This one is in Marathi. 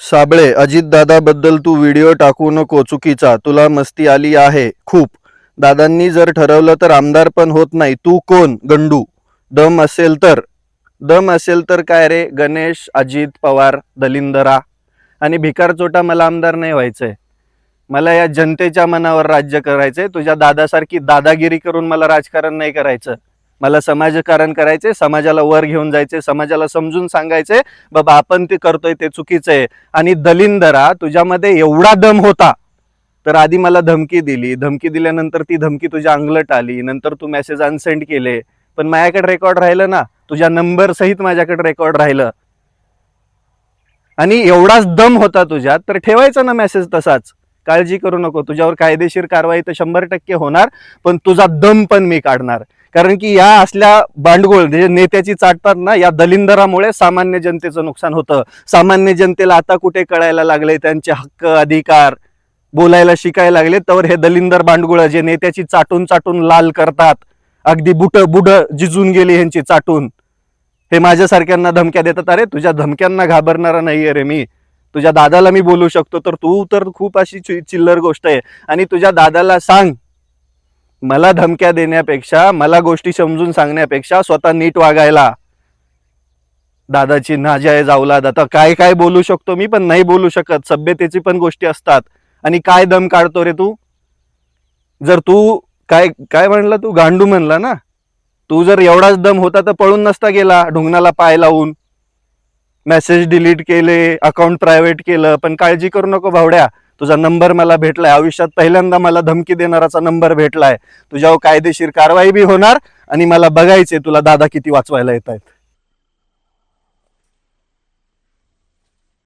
साबळे अजितदादाबद्दल तू व्हिडिओ टाकू नको चुकीचा तुला मस्ती आली आहे खूप. दादांनी जर ठरवलं तर आमदार पण होत नाही तू कोण? गंडू. दम असेल तर. दम असेल तर काय रे? गणेश अजित पवार दलिंदरा. आणि भिकारचोटा मला आमदार नाही व्हायचंय. मला या जनतेच्या मनावर राज्य करायचंय. तुझ्या दादासारखी दादागिरी करून मला राजकारण नाही करायचं. मला समाजकारण करायचे समाजाला वर घेऊन जायचे समाजाला समजून सांगायचे बाबा आपण ते करतोय ते चुकीचं आहे. आणि दलिंदरा तुझ्यामध्ये एवढा दम होता. तर आधी मला धमकी दिली. धमकी दिल्यानंतर ती धमकी तुझ्या अंगलट आली. नंतर तू मेसेज अनसेंड केले. पण माझ्याकडे रेकॉर्ड राहिलं ना. तुझ्या नंबर सहित माझ्याकडे रेकॉर्ड राहिलं. आणि एवढाच दम होता तुझ्यात तर ठेवायचा ना मेसेज तसाच. काळजी करू नको. तुझ्यावर कायदेशीर कारवाई तर शंभर टक्के होणार पण तुझा दम पण मी काढणार. कारण की या असल्या बांडगोळ म्हणजे नेत्याची चाटतात ना या दलिंदरामुळे सामान्य जनतेचं नुकसान होतं. सामान्य जनतेला आता कुठे कळायला लागले त्यांचे हक्क अधिकार बोलायला शिकायला लागले तर हे दलिंदर भांडगुळ जे नेत्याची चाटून चाटून लाल करतात अगदी बुट बुड जिजून गेली ह्यांची चाटून. हे माझ्यासारख्यांना धमक्या देतात. अरे तुझ्या धमक्यांना घाबरणारा नाहीये रे मी. तुझ्या दादाला मी बोलू शकतो तर तू तर खूप अशी चिल्लर गोष्ट आहे. आणि तुझ्या दादाला सांग मला धमक्या देण्यापेक्षा मला गोष्टी समजून सांगण्यापेक्षा स्वतः नीट वागायला. दादाची नाजायज अवलाद आता काय काय बोलू शकतो मी पण नाही बोलू शकत. सभ्यतेची पण गोष्टी असतात. आणि काय दम काढतो रे तू? जर तू काय काय म्हणला तू? गांडू म्हणला ना? तू जर एवढाच दम होता तर पळून नसता गेला ढुंगणाला पाय लावून. मेसेज डिलीट केले अकाउंट प्रायव्हेट केलं पण काळजी करू नको भावड्या. तुझा नंबर मला भेटलाय. आयुष्यात पहिल्यांदा मला धमकी देणाराचा नंबर भेटलाय. तुझ्यावर कायदेशीर कारवाई बी होणार आणि मला बघायचे तुला दादा किती वाचवायला येत आहेत